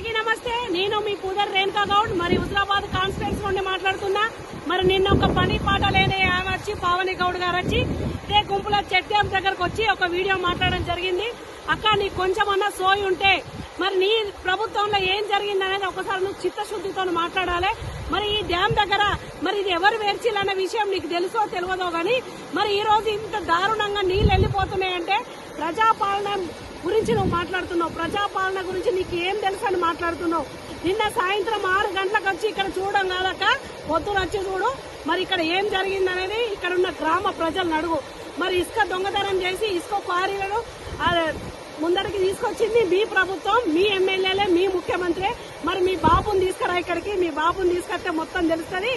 అందరికీ నమస్తే. నేను మీ పూదర్ రేణుకా గౌడ్. మరి హుజరాబాద్ కాన్స్టిట్యూన్స్ నుండి మాట్లాడుతున్నా. మరి నిన్న ఒక పని పాట లేని ఆమె వచ్చి పావని గౌడ్ గారు వచ్చి ఇదే గుంపుల చెక్ దగ్గరకు వచ్చి ఒక వీడియో మాట్లాడడం జరిగింది. అక్క నీ కొంచెమన్నా సోయి ఉంటే మరి నీ ప్రభుత్వంలో ఏం జరిగింది అనేది ఒకసారి నువ్వు చిత్తశుద్ధితో మాట్లాడాలి. మరి ఈ డ్యామ్ దగ్గర మరి ఇది ఎవరు వేర్చిల్లన్న విషయం నీకు తెలుసో తెలియదో గానీ మరి ఈ రోజు ఇంత దారుణంగా నీళ్ళు వెళ్ళిపోతున్నాయంటే ప్రజాపాలన గురించి నువ్వు మాట్లాడుతున్నావు. ప్రజాపాలన గురించి నీకు ఏం తెలుసు అని మాట్లాడుతున్నావు. నిన్న సాయంత్రం ఆరు గంటలకు వచ్చి ఇక్కడ చూడడం కాదక్క. పొద్దున వచ్చి చూడు. మరి ఇక్కడ ఏం జరిగింది అనేది ఇక్కడ ఉన్న గ్రామ ప్రజలను అడుగు. మరి ఇసుక దొంగతనం చేసి ఇసుక క్వారీలను ముందరికి తీసుకొచ్చింది మీ ప్రభుత్వం మీ ఎమ్మెల్యేలే మీ ముఖ్యమంత్రి. మరి మీ బాబుని తీసుకురా ఇక్కడికి. మీ బాబుని తీసుకొస్తే మొత్తం తెలుస్తుంది.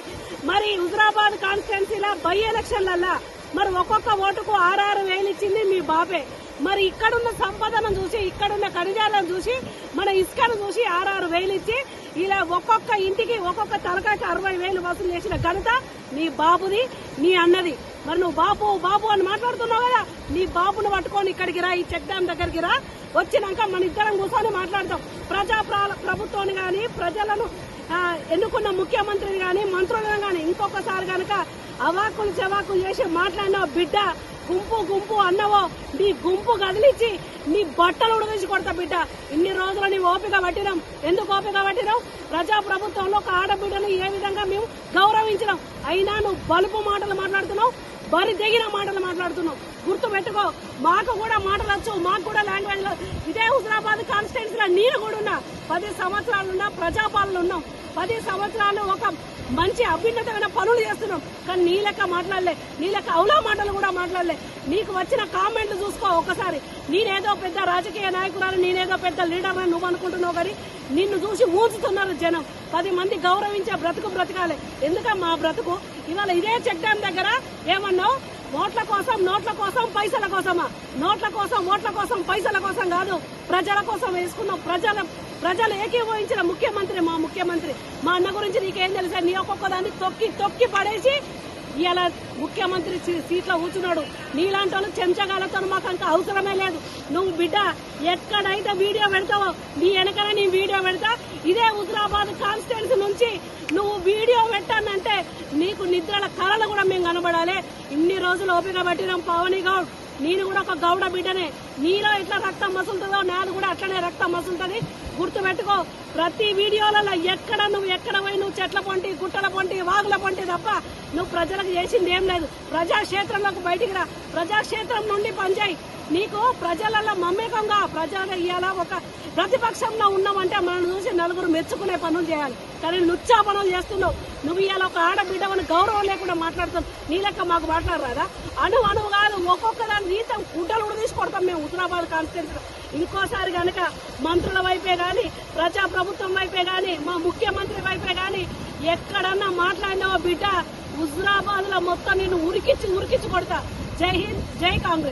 మరి హుజరాబాద్ కాన్స్టిట్యున్సీలో బై ఎలక్షన్లల్లా మరి ఒక్కొక్క ఓటుకు ఆరారు వేలు ఇచ్చింది మీ బాబే. మరి ఇక్కడున్న సంపదను చూసి ఇక్కడున్న ఖనిజాలను చూసి మన ఇసుకను చూసి ఆరారు వేలు ఇచ్చి ఇలా ఒక్కొక్క ఇంటికి ఒక్కొక్క తలకాయకి అరవై వేలు వసూలు చేసిన ఘనత నీ బాబుది నీ అన్నది. మరి నువ్వు బాబు బాబు అని మాట్లాడుతున్నావు కదా నీ బాబును పట్టుకొని ఇక్కడికి రా ఈ చెక్ డ్యామ్ దగ్గరికి రా. వచ్చినాక మన ఇద్దరం కూర్చొని మాట్లాడతాం. ప్రజా ప్రభుత్వాన్ని కానీ ప్రజలను ఎన్నుకున్న ముఖ్యమంత్రిని కానీ మంత్రులను కానీ ఇంకొకసారి కనుక అవాకులు చవాకులు చేసి మాట్లాడిన బిడ్డ గుంపు గుంపు అన్నవో? నీ గుంపు కదిలించి నీ బట్టలు ఉడదీసి కొడతా బిడ్డ. ఇన్ని రోజులు నీ ఓపిక పట్టినాం. ఎందుకు ఓపిక పట్టినాం? ప్రజా ప్రభుత్వంలో ఒక ఆడబిడ్డను ఏ విధంగా మేము గౌరవించినాం? అయినా నువ్వు బలుపు మాటలు మాట్లాడుతున్నావు బరి తెగిన మాటలు మాట్లాడుతున్నావు. గుర్తు పెట్టుకో మాకు కూడా మాటలు వచ్చు మాకు కూడా లాంగ్వేజ్ ఇదే హుజరాబాద్ కాన్స్టిట్యున్సీలో నేను కూడా ఉన్నా. పది సంవత్సరాలున్నా ప్రజాపాలన ఉన్నాం. పది సంవత్సరాలు ఒక మంచి అభ్యున్నతమైన పనులు చేస్తున్నాం. కానీ నీ లెక్క మాట్లాడలే. నీ లెక్క అవులా మాటలు కూడా మాట్లాడలే. నీకు వచ్చిన కామెంట్లు చూసుకో ఒకసారి. నేనేదో పెద్ద రాజకీయ నాయకురాలు నేనేదో పెద్ద లీడర్ అని నువ్వు అనుకుంటున్నావు కానీ నిన్ను చూసి ఊంచుతున్నారు జనం. పది మంది గౌరవించే బ్రతుకు బ్రతకాలి. ఎందుక మా బ్రతుకు? ఇవాళ ఇదే చెక్ డ్యామ్ దగ్గర ఏమన్నావు? ఓట్ల కోసం నోట్ల కోసం పైసల కోసమా? నోట్ల కోసం ఓట్ల కోసం పైసల కోసం కాదు. ప్రజల కోసం వేసుకున్నాం ప్రజల ప్రజలు ఏకీభవించిన ముఖ్యమంత్రి మా ముఖ్యమంత్రి. మా అన్న గురించి నీకేం తెలుసా? నీ ఒక్కొక్క దాన్ని తొక్కి తొక్కి పడేసి ఇలా ముఖ్యమంత్రి సీట్లో కూర్చున్నాడు. నీలాంటి వాళ్ళు చెంచగాలతో మాకు అంత అవసరమే లేదు. నువ్వు బిడ్డ ఎక్కడైతే వీడియో పెడతావో నీ వెనకనే నీ వీడియో పెడతా. ఇదే హుజరాబాద్ కాన్స్టిట్యున్సీ నుంచి నువ్వు వీడియో పెట్టానంటే నీకు నిద్రల కళలు కూడా మేము కనబడాలి. ఇన్ని రోజులు ఓపిక పట్టినాం పవన్ గౌడ్. నేను కూడా ఒక గౌడ బిడ్డనే. నీలో ఎట్లా రక్తం మసులుతుందో నాది కూడా అట్లనే రక్తం మసులుతుంది. గుర్తుపెట్టుకో ప్రతి వీడియోలలో ఎక్కడ నువ్వు ఎక్కడ పోయి నువ్వు చెట్ల పొంటి గుట్టల పొంటి వాగుల పొంటి తప్ప నువ్వు ప్రజలకు చేసింది ఏం లేదు. ప్రజాక్షేత్రంలోకి బయటికి రా. ప్రజాక్షేత్రం నుండి పనిచేయి. నీకు ప్రజలలో మమ్మకంగా ప్రజలు ఇవాళ ఒక ప్రతిపక్షంలో ఉన్నామంటే మనల్ని చూసి నలుగురు మెచ్చుకునే పనులు చేయాలి. కానీ లుచ్చా పనులు చేస్తున్నావు. నువ్వు ఇలా ఒక ఆడబిడ్డమని గౌరవం లేకుండా మాట్లాడుతావు నీ లెక్క మాకు మాట్లాడరాదా? అణు అణువు కాదు ఒక్కొక్క దాని జీతం గుడ్డలు కూడా మేము హుజరాబాద్ కాన్స్టిట్యూన్సీ ఇంకోసారి కనుక మంత్రుల వైపే కానీ ప్రజా ప్రభుత్వం వైపే కానీ మా ముఖ్యమంత్రి వైపే కానీ ఎక్కడన్నా మాట్లాడినావో బిడ్డ హుజరాబాద్లో మొత్తం నేను ఉరికిచ్చి ఉరికిచ్చి కొడతా. జై హింద్ జై కాంగ్రెస్.